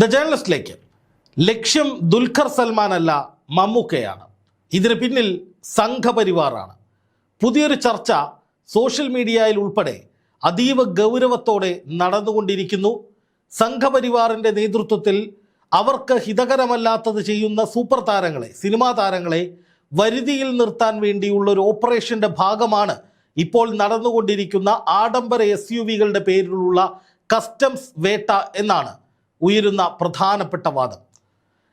The ജേർണലിസ്റ്റിലേക്ക് ലക്ഷ്യം ദുൽഖർ സൽമാൻ അല്ല മമ്മൂക്കയാണ്. ഇതിന് പിന്നിൽ സംഘപരിവാറാണ്. പുതിയൊരു ചർച്ച സോഷ്യൽ മീഡിയയിൽ ഉൾപ്പെടെ അതീവ ഗൗരവത്തോടെ നടന്നുകൊണ്ടിരിക്കുന്നു. സംഘപരിവാറിന്റെ നേതൃത്വത്തിൽ അവർക്ക് ഹിതകരമല്ലാത്തത് ചെയ്യുന്ന സൂപ്പർ താരങ്ങളെ സിനിമാ താരങ്ങളെ വരുതിയിൽ നിർത്താൻ വേണ്ടിയുള്ള ഒരു ഓപ്പറേഷന്റെ ഭാഗമാണ് ഇപ്പോൾ നടന്നുകൊണ്ടിരിക്കുന്ന ആഡംബര എസ് യു വികളുടെ പേരിലുള്ള കസ്റ്റംസ് വേട്ട എന്നാണ്. ഉയരുന്ന പ്രധാനപ്പെട്ട വാദം.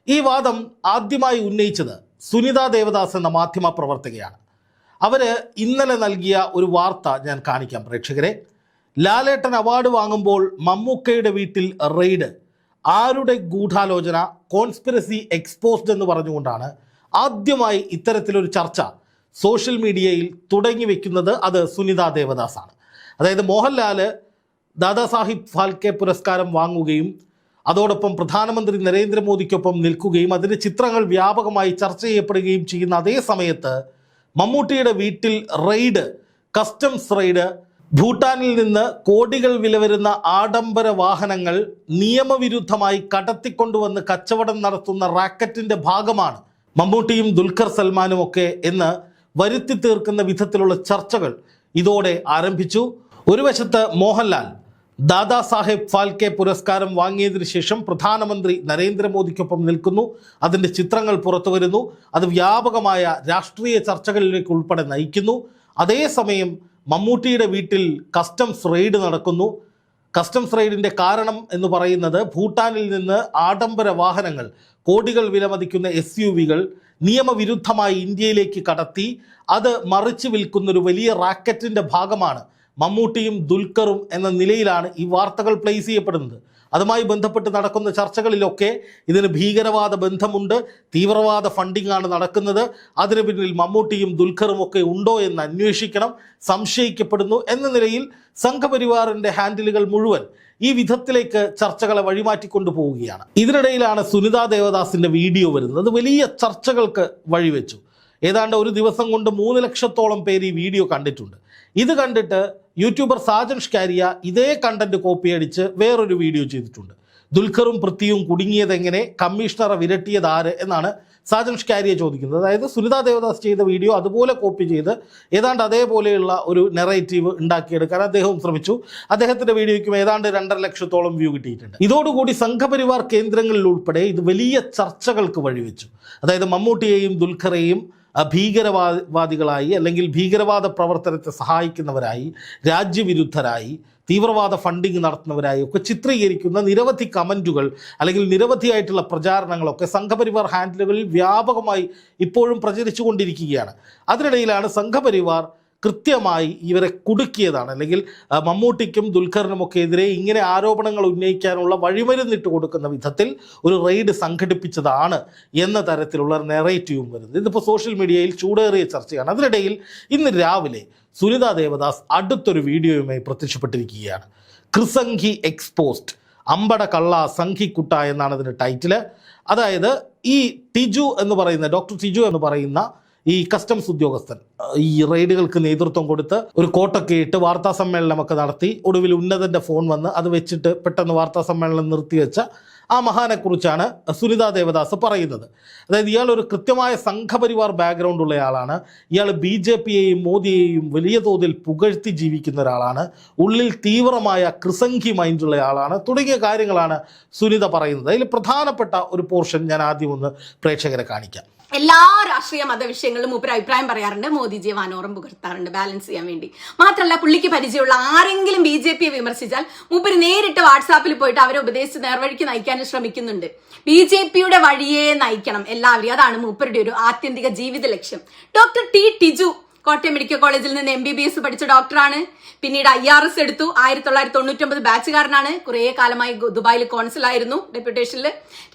ഈ വാദം ആദ്യമായി ഉന്നയിച്ചത് സുനിത ദേവദാസ് എന്ന മാധ്യമ പ്രവർത്തകയാണ്. അവർ ഇന്നലെ നൽകിയ ഒരു വാർത്ത ഞാൻ കാണിക്കാം പ്രേക്ഷകരെ. ലാലേട്ടൻ അവാർഡ് വാങ്ങുമ്പോൾ മമ്മൂക്കയുടെ വീട്ടിൽ റെയ്ഡ് ആരുടെ ഗൂഢാലോചന കോൺസ്പിറസി എക്സ്പോസ്ഡ് എന്ന് പറഞ്ഞുകൊണ്ടാണ് ആദ്യമായി ഇത്തരത്തിലൊരു ചർച്ച സോഷ്യൽ മീഡിയയിൽ തുടങ്ങി വെക്കുന്നത് അത് സുനിത ദേവദാസാണ്. അതായത് മോഹൻലാൽ ദാദാസാഹിബ് ഫാൽക്കെ പുരസ്കാരം വാങ്ങുകയും അതോടൊപ്പം പ്രധാനമന്ത്രി നരേന്ദ്രമോദിക്കൊപ്പം നിൽക്കുകയും അതിന്റെ ചിത്രങ്ങൾ വ്യാപകമായി ചർച്ച ചെയ്യപ്പെടുകയും ചെയ്യുന്ന അതേ സമയത്ത് മമ്മൂട്ടിയുടെ വീട്ടിൽ റെയ്ഡ് കസ്റ്റംസ് റെയ്ഡ് ഭൂട്ടാനിൽ നിന്ന് കോടികൾ വില വരുന്ന ആഡംബര വാഹനങ്ങൾ നിയമവിരുദ്ധമായി കടത്തിക്കൊണ്ടുവന്ന് കച്ചവടം നടത്തുന്ന റാക്കറ്റിന്റെ ഭാഗമാണ് മമ്മൂട്ടിയും ദുൽഖർ സൽമാനും ഒക്കെ എന്ന് വരുത്തി തീർക്കുന്ന വിധത്തിലുള്ള ചർച്ചകൾ ഇതോടെ ആരംഭിച്ചു. ഒരു വശത്ത് മോഹൻലാൽ ദാദാ സാഹേബ് ഫാൽക്കെ പുരസ്കാരം വാങ്ങിയതിനു ശേഷം പ്രധാനമന്ത്രി നരേന്ദ്രമോദിക്കൊപ്പം നിൽക്കുന്നു. അതിന്റെ ചിത്രങ്ങൾ പുറത്തു വരുന്നു. അത് വ്യാപകമായ രാഷ്ട്രീയ ചർച്ചകളിലേക്ക് ഉൾപ്പെടെ നയിക്കുന്നു. അതേസമയം മമ്മൂട്ടിയുടെ വീട്ടിൽ കസ്റ്റംസ് റെയ്ഡ് നടക്കുന്നു. കസ്റ്റംസ് റെയ്ഡിന്റെ കാരണം എന്ന് പറയുന്നത് ഭൂട്ടാനിൽ നിന്ന് ആഡംബര വാഹനങ്ങൾ കോടികൾ വിലമതിക്കുന്ന എസ് യു വികൾ നിയമവിരുദ്ധമായി ഇന്ത്യയിലേക്ക് കടത്തി. അത് മറിച്ച് വിൽക്കുന്നൊരു വലിയ റാക്കറ്റിന്റെ ഭാഗമാണ് മമ്മൂട്ടിയും ദുൽഖറും എന്ന നിലയിലാണ് ഈ വാർത്തകൾ പ്ലേസ് ചെയ്യപ്പെടുന്നത്. അതുമായി ബന്ധപ്പെട്ട് നടക്കുന്ന ചർച്ചകളിലൊക്കെ ഇതിന് ഭീകരവാദ ബന്ധമുണ്ട്. തീവ്രവാദ ഫണ്ടിംഗ് ആണ് നടക്കുന്നത്. അതിന് പിന്നിൽ മമ്മൂട്ടിയും ദുൽഖറും ഒക്കെ ഉണ്ടോ എന്ന് അന്വേഷിക്കണം. സംശയിക്കപ്പെടുന്നു എന്ന നിലയിൽ സംഘപരിവാറിന്റെ ഹാൻഡിലുകൾ മുഴുവൻ ഈ വിധത്തിലേക്ക് ചർച്ചകളെ വഴിമാറ്റിക്കൊണ്ടു പോവുകയാണ്. ഇതിനിടയിലാണ് സുനിതാ ദേവദാസിന്റെ വീഡിയോ വരുന്നത്. വലിയ ചർച്ചകൾക്ക് വഴിവെച്ചു. ഏതാണ്ട് ഒരു ദിവസം കൊണ്ട് മൂന്ന് ലക്ഷത്തോളം പേര് ഈ വീഡിയോ കണ്ടിട്ടുണ്ട്. ഇത് കണ്ടിട്ട് യൂട്യൂബർ സാജൻ ഷ്കാരിയ ഇതേ കണ്ടന്റ് കോപ്പി അടിച്ച് വേറൊരു വീഡിയോ ചെയ്തിട്ടുണ്ട്. ദുൽഖറും പൃഥ്വിയും കുടുങ്ങിയത് എങ്ങനെ? കമ്മീഷണറെ വിരട്ടിയത് ആര് എന്നാണ് സാജൻ ഷ്കാരിയെ ചോദിക്കുന്നത്. അതായത് സുനിതാ ദേവദാസ് ചെയ്ത വീഡിയോ അതുപോലെ കോപ്പി ചെയ്ത് ഏതാണ്ട് അതേപോലെയുള്ള ഒരു നെറേറ്റീവ് ഉണ്ടാക്കിയെടുക്കാൻ അദ്ദേഹവും ശ്രമിച്ചു. അദ്ദേഹത്തിന്റെ വീഡിയോയ്ക്കും ഏതാണ്ട് രണ്ടര ലക്ഷത്തോളം വ്യൂ കിട്ടിയിട്ടുണ്ട്. ഇതോടുകൂടി സംഘപരിവാർ കേന്ദ്രങ്ങളിൽ ഉൾപ്പെടെ ഇത് വലിയ ചർച്ചകൾക്ക് വഴിവെച്ചു. അതായത് മമ്മൂട്ടിയെയും ദുൽഖറെയും ഭീകരവാദികളായി അല്ലെങ്കിൽ ഭീകരവാദ പ്രവർത്തനത്തെ സഹായിക്കുന്നവരായി രാജ്യവിരുദ്ധരായി തീവ്രവാദ ഫണ്ടിങ് നടത്തുന്നവരായി ഒക്കെ ചിത്രീകരിക്കുന്ന നിരവധി കമന്റുകൾ അല്ലെങ്കിൽ നിരവധിയായിട്ടുള്ള പ്രചാരണങ്ങളൊക്കെ സംഘപരിവാർ ഹാൻഡിലുകളിൽ വ്യാപകമായി ഇപ്പോഴും പ്രചരിച്ചു കൊണ്ടിരിക്കുകയാണ് അതിനിടയിലാണ് സംഘപരിവാർ കൃത്യമായി ഇവരെ കുടുക്കിയതാണ്. അല്ലെങ്കിൽ മമ്മൂട്ടിക്കും ദുൽഖറിനുമൊക്കെ എതിരെ ഇങ്ങനെ ആരോപണങ്ങൾ ഉന്നയിക്കാനുള്ള വഴിമരുന്നിട്ട് കൊടുക്കുന്ന വിധത്തിൽ ഒരു റെയ്ഡ് സംഘടിപ്പിച്ചതാണ് എന്ന തരത്തിലുള്ള നെറേറ്റീവും വരുന്നത്. ഇതിപ്പോൾ സോഷ്യൽ മീഡിയയിൽ ചൂടേറിയ ചർച്ചയാണ്. അതിനിടയിൽ ഇന്ന് രാവിലെ സുനിത ദേവദാസ് അടുത്തൊരു വീഡിയോയുമായി പ്രത്യക്ഷപ്പെട്ടിരിക്കുകയാണ്. ക്രിസംഘി എക്സ്പോസ്റ്റ് അമ്പട കള്ള സംഘിക്കുട്ട എന്നാണ് അതിന്റെ ടൈറ്റിൽ അതായത് ഈ ടിജു എന്ന് പറയുന്ന ഡോക്ടർ ടിജു എന്ന് പറയുന്ന ഈ കസ്റ്റംസ് ഉദ്യോഗസ്ഥൻ ഈ റെയ്ഡുകൾക്ക് നേതൃത്വം കൊടുത്ത് ഒരു കോട്ടൊക്കെ ഇട്ട് വാർത്താ സമ്മേളനമൊക്കെ നടത്തി ഒടുവിൽ ഉന്നതന്റെ ഫോൺ വന്ന് അത് വെച്ചിട്ട് പെട്ടെന്ന് വാർത്താ സമ്മേളനം നിർത്തിവെച്ച ആ മഹാനെക്കുറിച്ചാണ് സുനിത ദേവദാസ് പറയുന്നത്. അതായത് ഇയാൾ ഒരു കൃത്യമായ സംഘപരിവാർ ബാക്ക്ഗ്രൗണ്ട് ഉള്ളയാളാണ്. ഇയാൾ ബി ജെ പിയെയും മോദിയെയും വലിയ തോതിൽ പുകഴ്ത്തി ജീവിക്കുന്ന ഒരാളാണ്. ഉള്ളിൽ തീവ്രമായ കൃസംഖി മൈൻഡുള്ള ആളാണ് തുടങ്ങിയ കാര്യങ്ങളാണ് സുനിത പറയുന്നത്. അതിൽ പ്രധാനപ്പെട്ട ഒരു പോർഷൻ ഞാൻ ആദ്യം ഒന്ന് പ്രേക്ഷകരെ കാണിക്കാം. എല്ലാ രാഷ്ട്രീയ മതവിഷയങ്ങളിലും മൂപ്പർ അഭിപ്രായം പറയാറുണ്ട്. മോദിജിയെ വാനോറം പുകർത്താറുണ്ട് ബാലൻസ് ചെയ്യാൻ വേണ്ടി. മാത്രമല്ല പുള്ളിക്ക് പരിചയമുള്ള ആരെങ്കിലും ബി ജെ പിയെ വിമർശിച്ചാൽ മൂപ്പര് നേരിട്ട് വാട്സാപ്പിൽ പോയിട്ട് അവരെ ഉപദേശിച്ച് നേർവഴിക്ക് നയിക്കാൻ ശ്രമിക്കുന്നുണ്ട്. ബി ജെ പിയുടെ വഴിയെ നയിക്കണം എല്ലാവരെയും. അതാണ് മൂപ്പരുടെ ഒരു ആത്യന്തിക ജീവിത ലക്ഷ്യം. Doctor T Tiju Kottayam medical കോളേജിൽ നിന്ന് എം ബി ബി എസ് പഠിച്ച ഡോക്ടറാണ്. പിന്നീട് ഐ ആർ എസ് എടുത്തു. ആയിരത്തി തൊള്ളായിരത്തി തൊണ്ണൂറ്റൊമ്പത് ബാച്ചുകാരനാണ്. കുറേ കാലമായി ദുബായിൽ കോൺസിലായിരുന്നു ഡെപ്യൂട്ടേഷനിൽ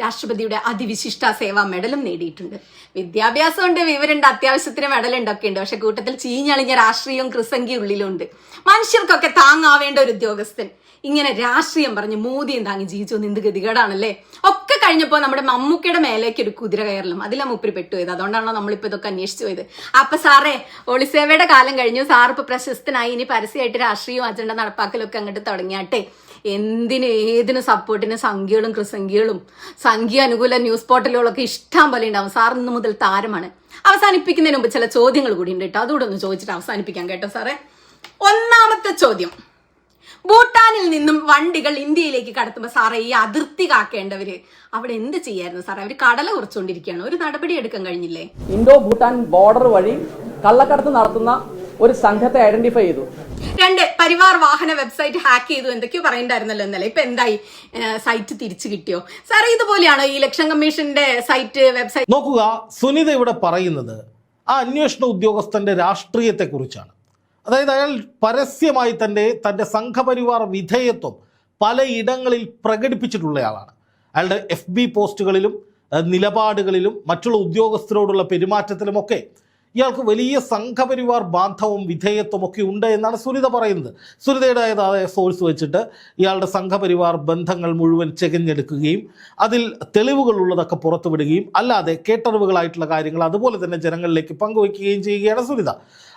രാഷ്ട്രപതിയുടെ അതിവിശിഷ്ട സേവാ മെഡലും നേടിയിട്ടുണ്ട്. വിദ്യാഭ്യാസമുണ്ട് വിവരമുണ്ട് അത്യാവശ്യത്തിന് മെഡലുണ്ട് ഒക്കെ ഉണ്ട്. പക്ഷെ കൂട്ടത്തിൽ ചീഞ്ഞളിഞ്ഞ രാഷ്ട്രീയവും കൃസംഗി ഉള്ളിലുണ്ട്. മനുഷ്യർക്കൊക്കെ താങ്ങാവേണ്ട ഒരു ഉദ്യോഗസ്ഥൻ. ഇങ്ങനെ രാഷ്ട്രീയം പറഞ്ഞ് മോദിയും താങ്ങി ജീവിച്ചു. എന്ത് ഗതികേടാണല്ലേ? ഒക്കെ കഴിഞ്ഞപ്പോൾ നമ്മുടെ മമ്മൂക്കയുടെ മേലേക്ക് ഒരു കുതിര കയറലും. അതിലാ മുപ്പിരി പെട്ടുപോയത് അതുകൊണ്ടാണല്ലോ നമ്മളിപ്പോൾ ഇതൊക്കെ അന്വേഷിച്ചു പോയത്. അപ്പൊ സാറേ ഒളിസേവയുടെ കാലം കഴിഞ്ഞു. സാർ ഇപ്പൊ പ്രശസ്തനായി. ഇനി പരസ്യമായിട്ട് രാഷ്ട്രീയവും അജണ്ട നടപ്പാക്കലൊക്കെ അങ്ങോട്ട് തുടങ്ങിയാട്ടെ. എന്തിന് ഏതിന് സപ്പോർട്ടിന് സംഖ്യകളും കൃസംഖ്യകളും? സംഖ്യ അനുകൂല ന്യൂസ് പോർട്ടലുകളൊക്കെ ഇഷ്ടം പോലെ ഉണ്ടാവും. സാർ ഇന്ന് മുതൽ താരമാണ്. അവസാനിപ്പിക്കുന്നതിന് മുമ്പ് ചില ചോദ്യങ്ങൾ കൂടി ഉണ്ട് കേട്ടോ. അതുകൂടെ ഒന്ന് ചോദിച്ചിട്ട് അവസാനിപ്പിക്കാം കേട്ടോ സാറേ. ഒന്നാമത്തെ ചോദ്യം. ഭൂട്ടാനിൽ നിന്നും വണ്ടികൾ ഇന്ത്യയിലേക്ക് കടത്തുമ്പോൾ സാറേ ഈ അതിർത്തി കാക്കേണ്ടവര് അവിടെ എന്ത് ചെയ്യായിരുന്നു സാറേ? അവർ കടല കുറച്ചുകൊണ്ടിരിക്കുകയാണ് ഒരു നടപടി എടുക്കാൻ കഴിഞ്ഞില്ലേ? ഇന്തോ ഭൂട്ടാൻ ബോർഡർ വഴി കള്ളക്കടത്ത് നടത്തുന്ന ഒരു സംഘത്തെ ഐഡന്റിഫൈ ചെയ്തു. രണ്ട് പരിവാർ വാഹന വെബ്സൈറ്റ് ഹാക്ക് ചെയ്തു. എന്തൊക്കെയോ പറയണ്ടായിരുന്നല്ലോ ഇന്നലെ. ഇപ്പൊ എന്തായി? സൈറ്റ് തിരിച്ചു കിട്ടിയോ? സാറേ ഇതുപോലെയാണോ ഈ ഇലക്ഷൻ കമ്മീഷന്റെ സൈറ്റ് വെബ്സൈറ്റ് നോക്കുക സുനിത ഇവിടെ പറയുന്നത് ആ അന്വേഷണ ഉദ്യോഗസ്ഥന്റെ രാഷ്ട്രീയത്തെക്കുറിച്ചാണ്. അതായത് അയാൾ പരസ്യമായി തന്നെ തന്റെ സംഘപരിവാർ വിധേയത്വം പലയിടങ്ങളിൽ പ്രകടിപ്പിച്ചിട്ടുള്ളയാളാണ്. അയാളുടെ എഫ് ബി പോസ്റ്റുകളിലും നിലപാടുകളിലും മറ്റുള്ള ഉദ്യോഗസ്ഥരോടുള്ള പെരുമാറ്റത്തിലുമൊക്കെ ഇയാൾക്ക് വലിയ സംഘപരിവാർ ബാന്ധവും വിധേയത്വം ഒക്കെ ഉണ്ട് എന്നാണ് സുനിത പറയുന്നത്. സുനിതയുടേതായ സോഴ്സ് വെച്ചിട്ട് ഇയാളുടെ സംഘപരിവാർ ബന്ധങ്ങൾ മുഴുവൻ ചെകഞ്ഞെടുക്കുകയും അതിൽ തെളിവുകളുള്ളതൊക്കെ പുറത്തുവിടുകയും അല്ലാതെ കേട്ടറിവുകളായിട്ടുള്ള കാര്യങ്ങൾ അതുപോലെ തന്നെ ജനങ്ങളിലേക്ക് പങ്കുവയ്ക്കുകയും ചെയ്യുകയാണ് സുനിത.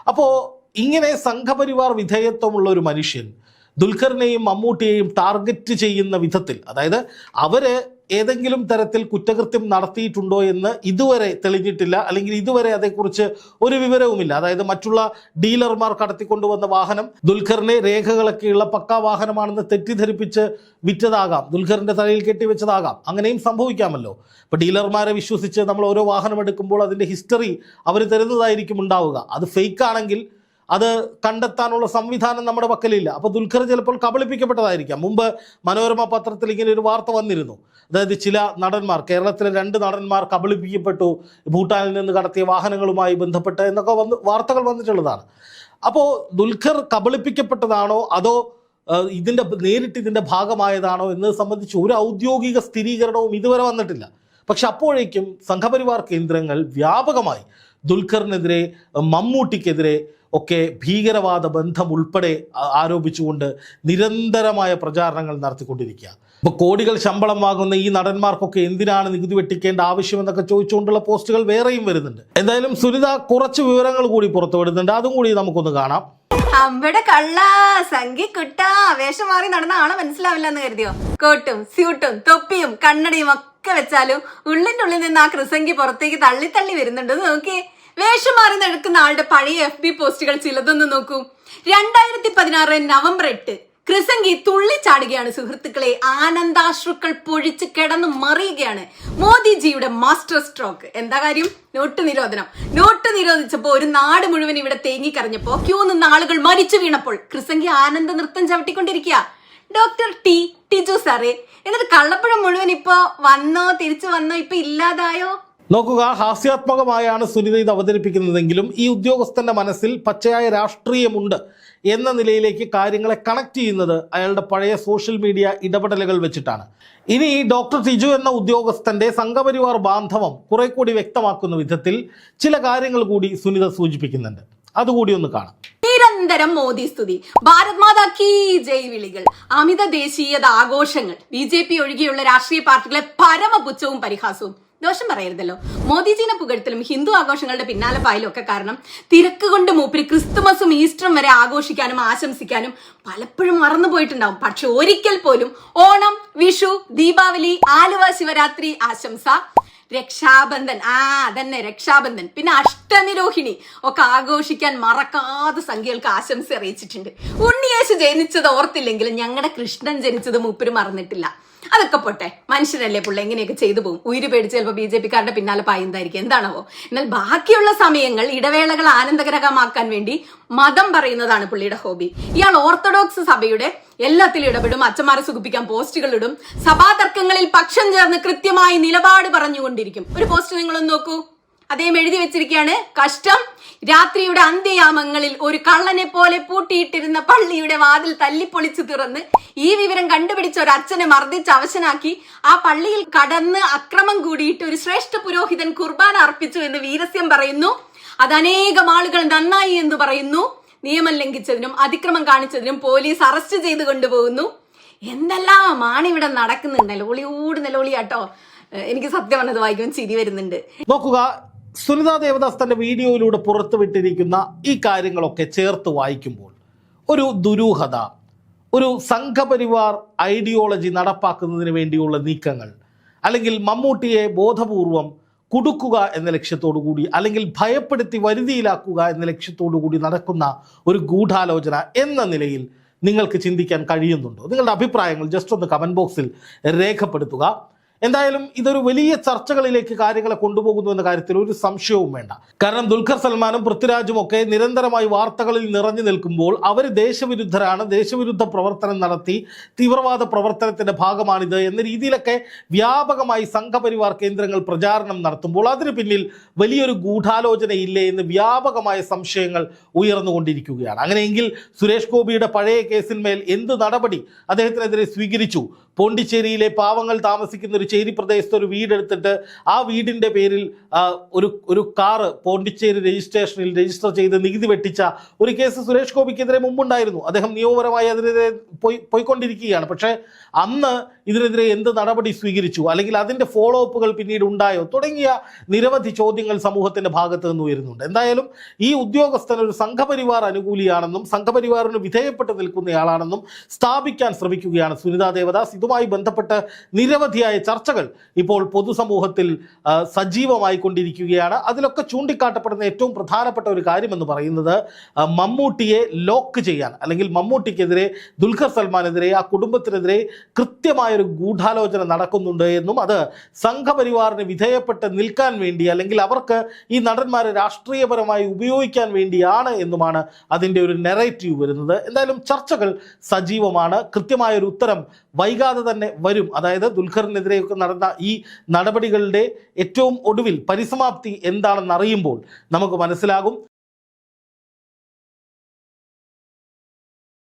അപ്പോൾ ഇങ്ങനെ സംഘപരിവാർ വിധേയത്വമുള്ള ഒരു മനുഷ്യൻ ദുൽഖറിനെയും മമ്മൂട്ടിയെയും ടാർഗറ്റ് ചെയ്യുന്ന വിധത്തിൽ അതായത് അവർ ഏതെങ്കിലും തരത്തിൽ കുറ്റകൃത്യം നടത്തിയിട്ടുണ്ടോ എന്ന് ഇതുവരെ തെളിഞ്ഞിട്ടില്ല അല്ലെങ്കിൽ ഇതുവരെ അതേക്കുറിച്ച് ഒരു വിവരവുമില്ല. അതായത് മറ്റുള്ള ഡീലർമാർ കടത്തിക്കൊണ്ടുവന്ന വാഹനം ദുൽഖറിനെ രേഖകളൊക്കെയുള്ള പക്കാ വാഹനമാണെന്ന് തെറ്റിദ്ധരിപ്പിച്ച് വിറ്റതാകാം ദുൽഖറിന്റെ തലയിൽ കെട്ടിവെച്ചതാകാം അങ്ങനെയും സംഭവിക്കാമല്ലോ. ഇപ്പൊ ഡീലർമാരെ വിശ്വസിച്ച് നമ്മൾ ഓരോ വാഹനം എടുക്കുമ്പോൾ അതിന്റെ ഹിസ്റ്ററി അവർ തരുന്നതായിരിക്കും ഉണ്ടാവുക. അത് ഫേക്ക് ആണെങ്കിൽ അത് കണ്ടെത്താനുള്ള സംവിധാനം നമ്മുടെ പക്കലില്ല. അപ്പോൾ ദുൽഖർ ചിലപ്പോൾ കബളിപ്പിക്കപ്പെട്ടതായിരിക്കാം. മുമ്പ് മനോരമ പത്രത്തിൽ ഇങ്ങനെ ഒരു വാർത്ത വന്നിരുന്നു. അതായത് ചില നടന്മാർ കേരളത്തിലെ രണ്ട് നടന്മാർ കബളിപ്പിക്കപ്പെട്ടു ഭൂട്ടാനിൽ നിന്ന് കടത്തിയ വാഹനങ്ങളുമായി ബന്ധപ്പെട്ട് എന്നൊക്കെ വന്ന് വാർത്തകൾ വന്നിട്ടുള്ളതാണ്. അപ്പോൾ ദുൽഖർ കബളിപ്പിക്കപ്പെട്ടതാണോ? അതോ ഇതിന്റെ നേരിട്ട് ഇതിന്റെ ഭാഗമായതാണോ എന്നത് സംബന്ധിച്ച് ഒരു ഔദ്യോഗിക സ്ഥിരീകരണവും ഇതുവരെ വന്നിട്ടില്ല. പക്ഷെ അപ്പോഴേക്കും സംഘപരിവാർ കേന്ദ്രങ്ങൾ വ്യാപകമായി ദുൽഖറിനെതിരെ മമ്മൂട്ടിക്കെതിരെ ഒക്കെ ഭീകരവാദ ബന്ധം ഉൾപ്പെടെ ആരോപിച്ചുകൊണ്ട് നിരന്തരമായ പ്രചാരണങ്ങൾ നടത്തിക്കൊണ്ടിരിക്കുക. ഇപ്പോൾ കോടികൾ ശമ്പളം വാങ്ങുന്ന ഈ നടന്മാർക്കൊക്കെ എന്തിനാണ് നികുതി വെട്ടിക്കേണ്ട ആവശ്യമെന്നൊക്കെ ചോദിച്ചുകൊണ്ടുള്ള പോസ്റ്റുകൾ വേറെയും വരുന്നുണ്ട്. എന്തായാലും സുനിത കുറച്ച് വിവരങ്ങൾ കൂടി പുറത്തുവിടുന്നുണ്ട് അതും കൂടി നമുക്കൊന്ന് കാണാം. അവിടെ കള്ള സംഖ്യ കുട്ട വേഷം മാറി നടന്ന ആളെ മനസ്സിലാവില്ല എന്ന് കരുതിയോ? കോട്ടും സ്യൂട്ടും തൊപ്പിയും കണ്ണടയും ഒക്കെ വെച്ചാലും ഉള്ളിന്റെ ഉള്ളിൽ നിന്ന് ആ കൃസംഗി പുറത്തേക്ക് തള്ളി തള്ളി വരുന്നുണ്ട്. നോക്കിയേ. വേഷം മാറി നടക്കുന്ന ആളുടെ പഴയ എഫ് ബി പോസ്റ്റുകൾ ചിലതൊന്ന് നോക്കൂ. രണ്ടായിരത്തി പതിനാറ് നവംബർ എട്ട് ക്രിസംഗി തുള്ളിച്ചാടുകയാണ് സുഹൃത്തുക്കളെ. ആനന്ദാശ്രുക്കൾ പൊഴിച്ച് കിടന്ന് മറിയുകയാണ് മോദിജിയുടെ മാസ്റ്റർ സ്ട്രോക്ക്. എന്താ കാര്യം? നോട്ട് നിരോധനം. നോട്ട് നിരോധിച്ചപ്പോ ഒരു നാട് മുഴുവൻ ഇവിടെ തേങ്ങിക്കറിഞ്ഞപ്പോ ക്യൂ നിന്ന് ആളുകൾ മരിച്ചു വീണപ്പോൾ ക്രിസംഗി ആനന്ദ നൃത്തം ചവിട്ടിക്കൊണ്ടിരിക്കുക. ഡോക്ടർ ടി ടിജു സാറേ എന്നിട്ട് കള്ളപ്പഴം മുഴുവൻ ഇപ്പോ വന്നോ തിരിച്ചു വന്നോ ഇപ്പൊ ഇല്ലാതായോ? നോക്കുക ഹാസ്യാത്മകമായാണ് സുനിത ഇത് അവതരിപ്പിക്കുന്നതെങ്കിലും ഈ ഉദ്യോഗസ്ഥന്റെ മനസ്സിൽ പച്ചയായ രാഷ്ട്രീയമുണ്ട് എന്ന നിലയിലേക്ക് കാര്യങ്ങളെ കണക്ട് ചെയ്യുന്നത് അയാളുടെ പഴയ സോഷ്യൽ മീഡിയ ഇടപെടലുകൾ വെച്ചിട്ടാണ്. ഇനി ഡോക്ടർ ടിജു എന്ന ഉദ്യോഗസ്ഥന്റെ സംഘപരിവാർ ബാന്ധവം കുറെ കൂടി വ്യക്തമാക്കുന്ന വിധത്തിൽ ചില കാര്യങ്ങൾ കൂടി സുനിത സൂചിപ്പിക്കുന്നുണ്ട്. അതുകൂടി ഒന്ന് കാണാം. നിരന്തരം മോദി സ്തുതി. ഭാരത് മാതാ കീ ജയ് വിളികൾ. അമിത ദേശീയത ആഘോഷങ്ങൾ. ബി ജെ പി ഒഴികെയുള്ള രാഷ്ട്രീയ പാർട്ടികളെ പരമപുച്ഛവും പരിഹാസവും. ദോഷം പറയരുതല്ലോ. മോദിജീനെ പുകഴ്ത്തലും ഹിന്ദു ആഘോഷങ്ങളുടെ പിന്നാലെ പായലും ഒക്കെ കാരണം തിരക്ക് കൊണ്ട് മൂപ്പര് ക്രിസ്തുമസും ഈസ്റ്ററും വരെ ആഘോഷിക്കാനും ആശംസിക്കാനും പലപ്പോഴും മറന്നു പോയിട്ടുണ്ടാവും. പക്ഷെ ഒരിക്കൽ പോലും ഓണം വിഷു ദീപാവലി ആലുവ ശിവരാത്രി ആശംസ രക്ഷാബന്ധൻ. ആ അതന്നെ രക്ഷാബന്ധൻ. പിന്നെ അഷ്ടമി രോഹിണി ഒക്കെ ആഘോഷിക്കാൻ മറക്കാതെ സംഖ്യകൾക്ക് ആശംസ അറിയിച്ചിട്ടുണ്ട്. ഉണ്ണിയേശു ജനിച്ചത് ഓർത്തില്ലെങ്കിലും ഞങ്ങളുടെ കൃഷ്ണൻ ജനിച്ചത് മൂപ്പര് മറന്നിട്ടില്ല. അതൊക്കെ പോട്ടെ മനുഷ്യരല്ലേ പുള്ള? എങ്ങനെയൊക്കെ ചെയ്തു പോകും? ഉയിര് പേടിച്ച് ചിലപ്പോൾ ബി ജെ പിക്കാരുടെ പിന്നാലെ പായുന്നതായിരിക്കും. എന്താണാവോ? എന്നാൽ ബാക്കിയുള്ള സമയങ്ങൾ ഇടവേളകൾ ആനന്ദകരമാക്കാൻ വേണ്ടി മതം പറയുന്നതാണ് പുള്ളിയുടെ ഹോബി. ഇയാൾ ഓർത്തഡോക്സ് സഭയുടെ എല്ലാത്തിലും ഇടപെടും അച്ഛന്മാരെ സുഖിപ്പിക്കാൻ പോസ്റ്റുകളിടും സഭാ തർക്കങ്ങളിൽ പക്ഷം ചേർന്ന് കൃത്യമായി നിലപാട് പറഞ്ഞുകൊണ്ടിരിക്കും. ഒരു പോസ്റ്റ് നിങ്ങളൊന്ന് നോക്കൂ. അദ്ദേഹം എഴുതി വെച്ചിരിക്കുകയാണ് കഷ്ടം രാത്രിയുടെ അന്ത്യയാമങ്ങളിൽ ഒരു കള്ളനെ പോലെ പൂട്ടിയിട്ടിരുന്ന പള്ളിയുടെ വാതിൽ തല്ലിപ്പൊളിച്ചു തുറന്ന് ഈ വിവരം കണ്ടുപിടിച്ച ഒരു അച്ഛനെ മർദ്ദിച്ച് അവശനാക്കി ആ പള്ളിയിൽ കടന്ന് അക്രമം കൂടിയിട്ട് ഒരു ശ്രേഷ്ഠ പുരോഹിതൻ കുർബാന അർപ്പിച്ചു എന്ന് വീരസ്യം പറയുന്നു. അത് അനേകം ആളുകൾ നന്നായി എന്ന് പറയുന്നു. നിയമം ലംഘിച്ചതിനും അതിക്രമം കാണിച്ചതിനും പോലീസ് അറസ്റ്റ് ചെയ്ത് കൊണ്ടുപോകുന്നു. എന്തെല്ലാമാണ് ഇവിടെ നടക്കുന്നത്? നിലവിളിയോട് നിലവിളിയാട്ടോ കേട്ടോ എനിക്ക് സത്യം പറഞ്ഞത് വായിക്കുമ്പോൾ ചിരി വരുന്നുണ്ട്. നോക്കുക സുനിതാ ദേവദാസ് തന്റെ വീഡിയോയിലൂടെ പുറത്തുവിട്ടിരിക്കുന്ന ഈ കാര്യങ്ങളൊക്കെ ചേർത്ത് വായിക്കുമ്പോൾ ഒരു ദുരൂഹത ഒരു സംഘപരിവാർ ഐഡിയോളജി നടപ്പാക്കുന്നതിന് വേണ്ടിയുള്ള നീക്കങ്ങൾ അല്ലെങ്കിൽ മമ്മൂട്ടിയെ ബോധപൂർവം കുടുക്കുക എന്ന ലക്ഷ്യത്തോടു കൂടി അല്ലെങ്കിൽ ഭയപ്പെടുത്തി വരുതിയിലാക്കുക എന്ന ലക്ഷ്യത്തോടു കൂടി നടക്കുന്ന ഒരു ഗൂഢാലോചന എന്ന നിലയിൽ നിങ്ങൾക്ക് ചിന്തിക്കാൻ കഴിയുന്നുണ്ടോ? നിങ്ങളുടെ അഭിപ്രായങ്ങൾ ജസ്റ്റ് ഒന്ന് കമന്റ് ബോക്സിൽ രേഖപ്പെടുത്തുക. എന്തായാലും ഇതൊരു വലിയ ചർച്ചകളിലേക്ക് കാര്യങ്ങളെ കൊണ്ടുപോകുന്നു എന്ന കാര്യത്തിൽ ഒരു സംശയവും വേണ്ട. കാരണം ദുൽഖർ സൽമാനും പൃഥ്വിരാജും ഒക്കെ നിരന്തരമായി വാർത്തകളിൽ നിറഞ്ഞു നിൽക്കുമ്പോൾ അവർ ദേശവിരുദ്ധരാണ്. ദേശവിരുദ്ധ പ്രവർത്തനം നടത്തി തീവ്രവാദ പ്രവർത്തനത്തിന്റെ ഭാഗമാണിത് എന്ന രീതിയിലൊക്കെ വ്യാപകമായി സംഘപരിവാർ കേന്ദ്രങ്ങൾ പ്രചാരണം നടത്തുമ്പോൾ അതിന് പിന്നിൽ വലിയൊരു ഗൂഢാലോചന ഇല്ലേ എന്ന് വ്യാപകമായ സംശയങ്ങൾ ഉയർന്നുകൊണ്ടിരിക്കുകയാണ്. അങ്ങനെയെങ്കിൽ സുരേഷ് ഗോപിയുടെ പഴയ കേസിന്മേൽ എന്ത് നടപടി അദ്ദേഹത്തിനെതിരെ സ്വീകരിച്ചു? പോണ്ടിച്ചേരിയിലെ പാവങ്ങൾ താമസിക്കുന്ന ഒരു ചേരി പ്രദേശത്ത് ഒരു വീടെടുത്തിട്ട് ആ വീടിന്റെ പേരിൽ ഒരു ഒരു കാറ് പോണ്ടിച്ചേരി രജിസ്ട്രേഷനിൽ രജിസ്റ്റർ ചെയ്ത് നികുതി വെട്ടിച്ച ഒരു കേസ് സുരേഷ് ഗോപിക്കെതിരെ മുമ്പുണ്ടായിരുന്നു. അദ്ദേഹം നിയമപരമായി അതിനെതിരെ പോയി പോയിക്കൊണ്ടിരിക്കുകയാണ്. പക്ഷേ അന്ന് ഇതിനെതിരെ എന്ത് നടപടി സ്വീകരിച്ചു? അല്ലെങ്കിൽ അതിന്റെ ഫോളോ അപ്പുകൾ പിന്നീട് ഉണ്ടായോ? തുടങ്ങിയ നിരവധി ചോദ്യങ്ങൾ സമൂഹത്തിന്റെ ഭാഗത്ത് നിന്ന് ഉയരുന്നുണ്ട്. എന്തായാലും ഈ ഉദ്യോഗസ്ഥൻ ഒരു സംഘപരിവാർ അനുകൂലിയാണെന്നും സംഘപരിവാറിന് വിധേയപ്പെട്ട് നിൽക്കുന്നയാളാണെന്നും സ്ഥാപിക്കാൻ ശ്രമിക്കുകയാണ് സുനിതാ ദേവദാസ് ഇതുമായി ബന്ധപ്പെട്ട് നിരവധിയായ ചർച്ചകൾ ഇപ്പോൾ പൊതുസമൂഹത്തിൽ സജീവമായി കൊണ്ടിരിക്കുകയാണ് അതിലൊക്കെ ചൂണ്ടിക്കാട്ടപ്പെടുന്ന ഏറ്റവും പ്രധാനപ്പെട്ട ഒരു കാര്യമെന്ന് പറയുന്നത് മമ്മൂട്ടിയെ ലോക്ക് ചെയ്യാൻ. അല്ലെങ്കിൽ മമ്മൂട്ടിക്കെതിരെ ദുൽഖർ സൽമാനെതിരെ ആ കുടുംബത്തിനെതിരെ കൃത്യമായൊരു ഗൂഢാലോചന നടക്കുന്നുണ്ട് എന്നും അത് സംഘപരിവാറിന് വിധേയപ്പെട്ട് നിൽക്കാൻ വേണ്ടി അല്ലെങ്കിൽ അവർക്ക് ഈ നടന്മാരെ രാഷ്ട്രീയപരമായി ഉപയോഗിക്കാൻ വേണ്ടിയാണ് എന്നുമാണ് അതിന്റെ ഒരു നെറേറ്റീവ് വരുന്നത്. എന്തായാലും ചർച്ചകൾ സജീവമാണ്. കൃത്യമായൊരു ഉത്തരം വൈകാതെ തന്നെ വരും. അതായത് ദുൽഖറിനെതിരെയൊക്കെ നടന്ന ഈ നടപടികളുടെ ഏറ്റവും ഒടുവിൽ പരിസമാപ്തി എന്താണെന്ന് അറിയുമ്പോൾ നമുക്ക് മനസ്സിലാകും.